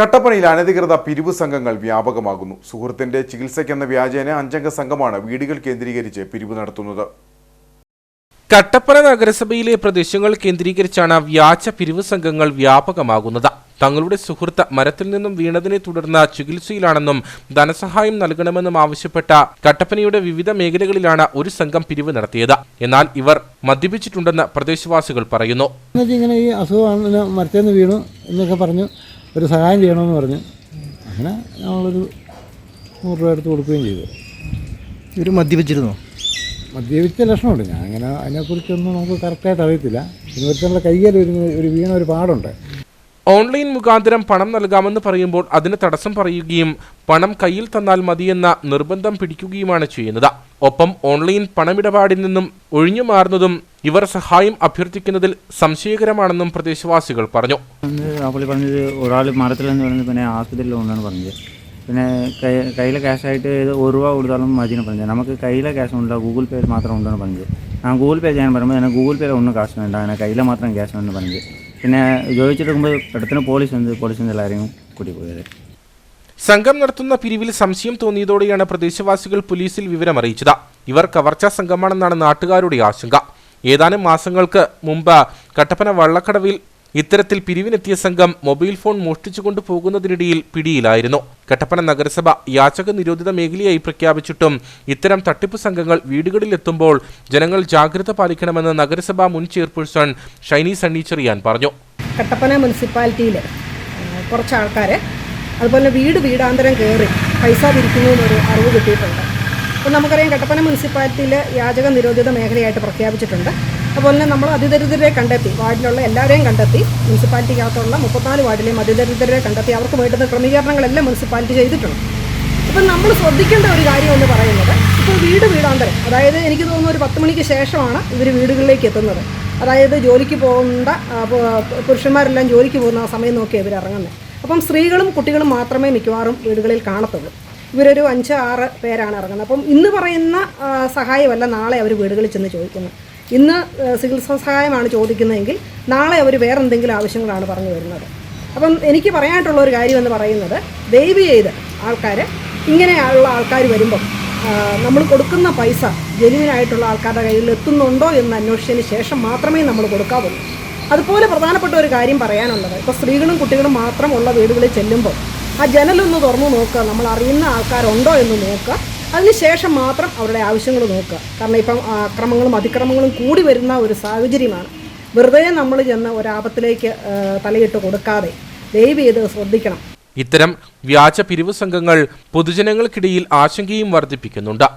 കട്ടപ്പനയിൽ അനധികൃത പിരിവ് സംഘങ്ങൾ വ്യാപകമാകുന്നു. സുഹൃത്തിന്റെ ചികിത്സയ്ക്കെന്ന വ്യാജേന അഞ്ചംഗ സംഘമാണ് വീടുകൾ കേന്ദ്രീകരിച്ച് പിരിവ് നടത്തുന്നത്. കട്ടപ്പന നഗരസഭയിലെ പ്രദേശങ്ങൾ കേന്ദ്രീകരിച്ചാണ് വ്യാജ പിരിവ് സംഘങ്ങൾ വ്യാപകമാകുന്നത്. തങ്ങളുടെ സുഹൃത്ത് മരത്തിൽ നിന്നും വീണതിനെ തുടർന്ന് ചികിത്സയിലാണെന്നും ധനസഹായം നൽകണമെന്നും ആവശ്യപ്പെട്ട കട്ടപ്പനയുടെ വിവിധ മേഖലകളിലാണ് ഒരു സംഘം പിരിവ് നടത്തിയത്. എന്നാൽ ഇവർ മദ്യപിച്ചിട്ടുണ്ടെന്ന് പ്രദേശവാസികൾ പറയുന്നു. ഇങ്ങനെ ഈ അസുഖമാണ് മരത്തേന്ന് വീണു എന്നൊക്കെ പറഞ്ഞു ഒരു സഹായം ചെയ്യണമെന്ന് പറഞ്ഞു അങ്ങനെ ഞങ്ങളൊരു നൂറ് രൂപ എടുത്ത് കൊടുക്കുകയും ചെയ്തു. ഇവർ മദ്യപിച്ചിരുന്നോ? മദ്യപിച്ച ലക്ഷണമുണ്ട്. ഞാൻ അങ്ങനെ അതിനെക്കുറിച്ചൊന്നും നമുക്ക് കറക്റ്റായിട്ട് അറിയത്തില്ല. പിന്നെ ഒരുത്തങ്ങളുടെ കയ്യിൽ ഒരു ഒരു വീണ ഒരു പാടുണ്ട്. ഓൺലൈൻ മുഖാന്തരം പണം നൽകാമെന്ന് പറയുമ്പോൾ അതിന് തടസ്സം പറയുകയും പണം കയ്യിൽ തന്നാൽ മതിയെന്ന നിർബന്ധം പിടിക്കുകയുമാണ് ചെയ്യുന്നത്. ഒപ്പം ഓൺലൈൻ പണമിടപാടിൽ നിന്നും ഒഴിഞ്ഞു മാറുന്നതും ഇവർ സഹായം അഭ്യർത്ഥിക്കുന്നതിൽ സംശയകരമാണെന്നും പ്രദേശവാസികൾ പറഞ്ഞു. പറഞ്ഞത് ഒരാൾ മരത്തിലെന്ന് പറഞ്ഞത് പിന്നെ ആശുപത്രിയിൽ കൊണ്ടാണ് പറഞ്ഞത്. പിന്നെ കയ്യിലെ ക്യാഷായിട്ട് ഒരു രൂപ കൊടുത്താലും മതിയെന്ന് പറഞ്ഞത്. നമുക്ക് കയ്യിലെ ക്യാഷ് ഉണ്ട് ഗൂഗിൾ പേ മാത്രം ഉണ്ടെന്ന് പറഞ്ഞത്. ഞാൻ ഗൂഗിൾ പേ ചെയ്യാൻ പറയുമ്പോൾ എന്നെ ഗൂഗിൾ പേയിൽ ഒന്നും കാശ് വേണ്ട. അങ്ങനെ കയ്യിലെ മാത്രം ക്യാഷ് വേണമെന്ന് പറഞ്ഞത്. പിന്നെ ചോദിച്ചെടുക്കുമ്പോൾ പെട്ടെന്ന് പോലീസ് എന്ത് പോളിസ് എല്ലാവരെയും കൂടി പോയത് സംഘം നടത്തുന്ന പിരിവിൽ സംശയം തോന്നിയതോടെയാണ് പ്രദേശവാസികൾ പോലീസിൽ വിവരം അറിയിച്ചത്. ഇവർ കവർച്ചാ സംഘമാണെന്നാണ് നാട്ടുകാരുടെ ആശങ്ക. ഏതാനും മാസങ്ങൾക്ക് മുമ്പ് കട്ടപ്പന വള്ളക്കടവിൽ ഇത്തരത്തിൽ പിരിവിനെത്തിയ സംഘം മൊബൈൽ ഫോൺ മോഷ്ടിച്ചുകൊണ്ട് പോകുന്നതിനിടയിൽ പിടിയിലായിരുന്നു. കട്ടപ്പന നഗരസഭ യാചക നിരോധിത മേഖലയായി പ്രഖ്യാപിച്ചിട്ടും ഇത്തരം തട്ടിപ്പ് സംഘങ്ങൾ വീടുകളിലെത്തുമ്പോൾ ജനങ്ങൾ ജാഗ്രത പാലിക്കണമെന്ന് നഗരസഭാ മുൻ ചെയർപേഴ്സൺ ഷൈനി സണ്ണി ചെറിയാൻ പറഞ്ഞു. കട്ടപ്പന മുനിസിപ്പാലിറ്റിയിൽ കുറച്ച് ആൾക്കാർ അതുപോലെ വീട് വീടാന്തരം കയറി പൈസ പിരിക്കുന്നു എന്നൊരു അറിവ് കിട്ടിയിട്ടുണ്ട്. അപ്പോൾ നമുക്കറിയാം കട്ടപ്പന മുനിസിപ്പാലിറ്റിയിൽ യാചക നിരോധിത മേഖലയായിട്ട് പ്രഖ്യാപിച്ചിട്ടുണ്ട്. അതുപോലെ തന്നെ നമ്മൾ അതിദരിദ്രരെ കണ്ടെത്തി വാർഡിലുള്ള എല്ലാവരെയും കണ്ടെത്തി മുനിസിപ്പാലിറ്റിക്കകത്തുള്ള മുപ്പത്തിനാല് വാർഡിലെയും അതിദരിദ്രരെ കണ്ടെത്തി അവർക്ക് വേണ്ടുന്ന ക്രമീകരണങ്ങളെല്ലാം മുനിസിപ്പാലിറ്റി ചെയ്തിട്ടുണ്ട്. ഇപ്പം നമ്മൾ ശ്രദ്ധിക്കേണ്ട ഒരു കാര്യം എന്ന് പറയുന്നത് ഇപ്പോൾ വീട് വീടാന്തരം അതായത് എനിക്ക് തോന്നുന്നു ഒരു പത്ത് മണിക്ക് ശേഷമാണ് ഇവർ വീടുകളിലേക്ക് എത്തുന്നത്. അതായത് ജോലിക്ക് പോകേണ്ട പുരുഷന്മാരെല്ലാം ജോലിക്ക് പോകുന്ന ആ സമയം നോക്കി ഇവർ ഇറങ്ങുന്നത്. അപ്പം സ്ത്രീകളും കുട്ടികളും മാത്രമേ മിക്കവാറും വീടുകളിൽ കാണത്തുള്ളൂ. ഇവരൊരു അഞ്ച് ആറ് പേരാണ് ഇറങ്ങുന്നത്. അപ്പം ഇന്ന് പറയുന്ന സഹായമല്ല നാളെ അവർ വീടുകളിൽ ചെന്ന് ചോദിക്കുന്നത്. ഇന്ന് ചികിത്സാ സഹായമാണ് ചോദിക്കുന്നതെങ്കിൽ നാളെ അവർ വേറെ എന്തെങ്കിലും ആവശ്യങ്ങളാണ് പറഞ്ഞു വരുന്നത്. അപ്പം എനിക്ക് പറയാനായിട്ടുള്ള ഒരു കാര്യം എന്ന് പറയുന്നത് ദയവ് ചെയ്ത് ആൾക്കാർ ഇങ്ങനെയുള്ള ആൾക്കാർ വരുമ്പം നമ്മൾ കൊടുക്കുന്ന പൈസ ജെനുവിനായിട്ടുള്ള ആൾക്കാരുടെ കയ്യിൽ എത്തുന്നുണ്ടോ എന്ന് അന്വേഷിച്ചതിന് ശേഷം മാത്രമേ നമ്മൾ കൊടുക്കാവുള്ളൂ. അതുപോലെ പ്രധാനപ്പെട്ട ഒരു കാര്യം പറയാനുള്ളത് ഇപ്പോൾ സ്ത്രീകളും കുട്ടികളും മാത്രമുള്ള വീടുകളിൽ ചെല്ലുമ്പോൾ ആ ജനലൊന്ന് തുറന്നു നോക്കുക നമ്മൾ അറിയുന്ന ആൾക്കാരുണ്ടോ എന്ന് നോക്കുക അതിനുശേഷം മാത്രം അവരുടെ ആവശ്യങ്ങൾ നോക്കുക. കാരണം ഇപ്പം അക്രമങ്ങളും അതിക്രമങ്ങളും കൂടി വരുന്ന ഒരു സാഹചര്യമാണ്. വെറുതെ നമ്മൾ ചെന്ന് ഒരാപത്തിലേക്ക് തലയിട്ട് കൊടുക്കാതെ ദയവ് ചെയ്ത് ശ്രദ്ധിക്കണം. ഇത്തരം വ്യാജ പിരിവ് സംഘങ്ങൾ പൊതുജനങ്ങൾക്കിടയിൽ ആശങ്കയും വർദ്ധിപ്പിക്കുന്നുണ്ട്.